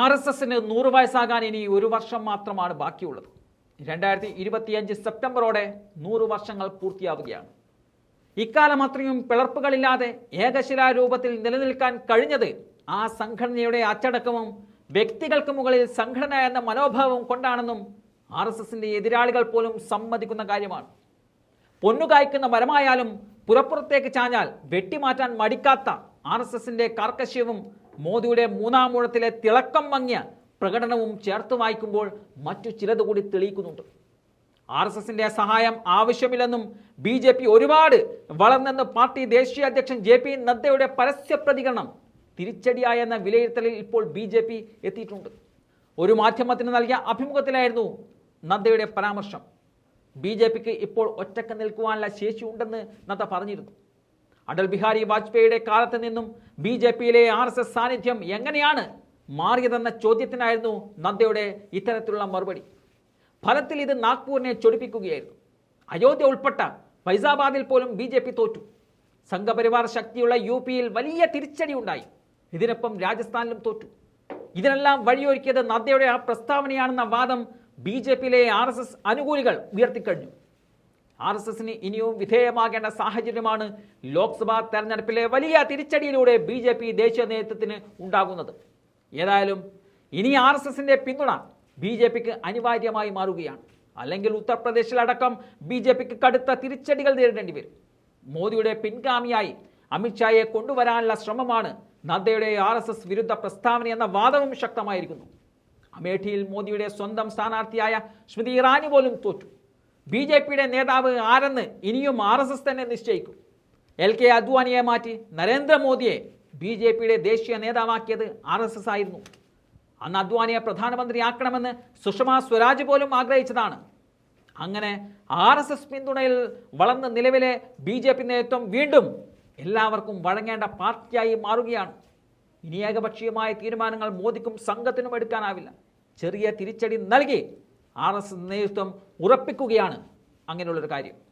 R S എസിന് നൂറ് വയസ്സാകാൻ ഇനി ഒരു വർഷം മാത്രമാണ് ബാക്കിയുള്ളത്. രണ്ടായിരത്തി ഇരുപത്തിയഞ്ച് സെപ്റ്റംബറോടെ നൂറ് വർഷങ്ങൾ പൂർത്തിയാവുകയാണ്. ഇക്കാലം അത്രയും പിളർപ്പുകളില്ലാതെ ഏകശിലാരൂപത്തിൽ നിലനിൽക്കാൻ കഴിഞ്ഞത് ആ സംഘടനയുടെ അച്ചടക്കവും വ്യക്തികൾക്ക് മുകളിൽ സംഘടന എന്ന മനോഭാവവും കൊണ്ടാണെന്നും ആർ എസ് എസിന്റെ എതിരാളികൾ പോലും സമ്മതിക്കുന്ന കാര്യമാണ്. പൊന്നുകായ്ക്കുന്ന മരമായാലും പുറപ്പുറത്തേക്ക് ചാഞ്ഞാൽ വെട്ടിമാറ്റാൻ മടിക്കാത്ത ആർ എസ് എസിന്റെ കാർക്കശ്യവും മോദിയുടെ മൂന്നാം മൂഴത്തിലെ തിളക്കം മങ്ങിയ പ്രകടനവും ചേർത്ത് വായിക്കുമ്പോൾ മറ്റു ചിലതുകൂടി തെളിയിക്കുന്നുണ്ട്. ആർ എസ് എസിന്റെ സഹായം ആവശ്യമില്ലെന്നും ബി ജെ പി ഒരുപാട് വളർന്നെന്ന് പാർട്ടി ദേശീയ അധ്യക്ഷൻ ജെ പി നദ്ദയുടെ പരസ്യ പ്രതികരണം തിരിച്ചടിയായെന്ന വിലയിരുത്തലിൽ ഇപ്പോൾ ബി ജെ പി എത്തിയിട്ടുണ്ട്. ഒരു മാധ്യമത്തിന് നൽകിയ അഭിമുഖത്തിലായിരുന്നു നദ്ദയുടെ പരാമർശം. ബി ജെ പിക്ക് ഇപ്പോൾ ഒറ്റയ്ക്ക് നിൽക്കുവാനുള്ള ശേഷിയുണ്ടെന്ന് നദ്ദ പറഞ്ഞിരുന്നു. അടൽ ബിഹാരി വാജ്പേയിയുടെ കാലത്ത് നിന്നും ബി ജെ പിയിലെ ആർ എസ് എസ് സാന്നിധ്യം എങ്ങനെയാണ് മാറിയതെന്ന ചോദ്യത്തിനായിരുന്നു നദ്ദയുടെ ഇത്തരത്തിലുള്ള മറുപടി. ഫലത്തിൽ ഇത് നാഗ്പൂരിനെ ചൊടിപ്പിക്കുകയായിരുന്നു. അയോധ്യ ഉൾപ്പെട്ട ഫൈസാബാദിൽ പോലും ബി ജെ പി തോറ്റു. സംഘപരിവാർ ശക്തിയുള്ള യു പിയിൽ വലിയ തിരിച്ചടി ഉണ്ടായി. ഇതിനൊപ്പം രാജസ്ഥാനിലും തോറ്റു. ഇതിനെല്ലാം വഴിയൊരുക്കിയത് നദ്ദയുടെ ആ പ്രസ്താവനയാണെന്ന വാദം ബി ജെ പിയിലെ ആർ എസ് എസ് അനുകൂലികൾ ഉയർത്തിക്കഴിഞ്ഞു. ആർ എസ് എസിന് ഇനിയും വിധേയമാകേണ്ട സാഹചര്യമാണ് ലോക്സഭാ തെരഞ്ഞെടുപ്പിലെ വലിയ തിരിച്ചടിയിലൂടെ ബി ജെ പി ദേശീയ നേതൃത്വത്തിന് ഉണ്ടാകുന്നത്. ഏതായാലും ഇനി ആർ എസ് എസിന്റെ പിന്തുണ ബി ജെ പിക്ക് അനിവാര്യമായി മാറുകയാണ്. അല്ലെങ്കിൽ ഉത്തർപ്രദേശിലടക്കം ബി ജെ പിക്ക് കടുത്ത തിരിച്ചടികൾ നേരിടേണ്ടി വരും. മോദിയുടെ പിൻഗാമിയായി അമിത്ഷായെ കൊണ്ടുവരാനുള്ള ശ്രമമാണ് നദ്ദയുടെ ആർ എസ് എസ് വിരുദ്ധ പ്രസ്താവന എന്ന വാദവും ശക്തമായിരിക്കുന്നു. അമേഠിയിൽ മോദിയുടെ സ്വന്തം സ്ഥാനാർത്ഥിയായ സ്മൃതി ഇറാനി പോലും തോറ്റു. ബി ജെ പിയുടെ നേതാവ് ആരെന്ന് ഇനിയും ആർ എസ് എസ് തന്നെ നിശ്ചയിക്കും. എൽ കെ അദ്വാനിയെ മാറ്റി നരേന്ദ്രമോദിയെ ബി ജെ പിയുടെ ദേശീയ നേതാവാക്കിയത് ആർ എസ് എസ് ആയിരുന്നു. അന്ന് അദ്വാനിയെ പ്രധാനമന്ത്രിയാക്കണമെന്ന് സുഷമ സ്വരാജ് പോലും ആഗ്രഹിച്ചതാണ്. അങ്ങനെ ആർ എസ് എസ് പിന്തുണയിൽ വളർന്ന നിലവിലെ ബി ജെ പി നേതൃത്വം വീണ്ടും എല്ലാവർക്കും വഴങ്ങേണ്ട പാർട്ടിയായി മാറുകയാണ്. ഇനി ഏകപക്ഷീയമായ തീരുമാനങ്ങൾ മോദിക്കും സംഘത്തിനും എടുക്കാനാവില്ല. ചെറിയ തിരിച്ചടി നൽകി ആർ എസ് നേതൃത്വം ഉറപ്പിക്കുകയാണ്. അങ്ങനെയുള്ളൊരു കാര്യം.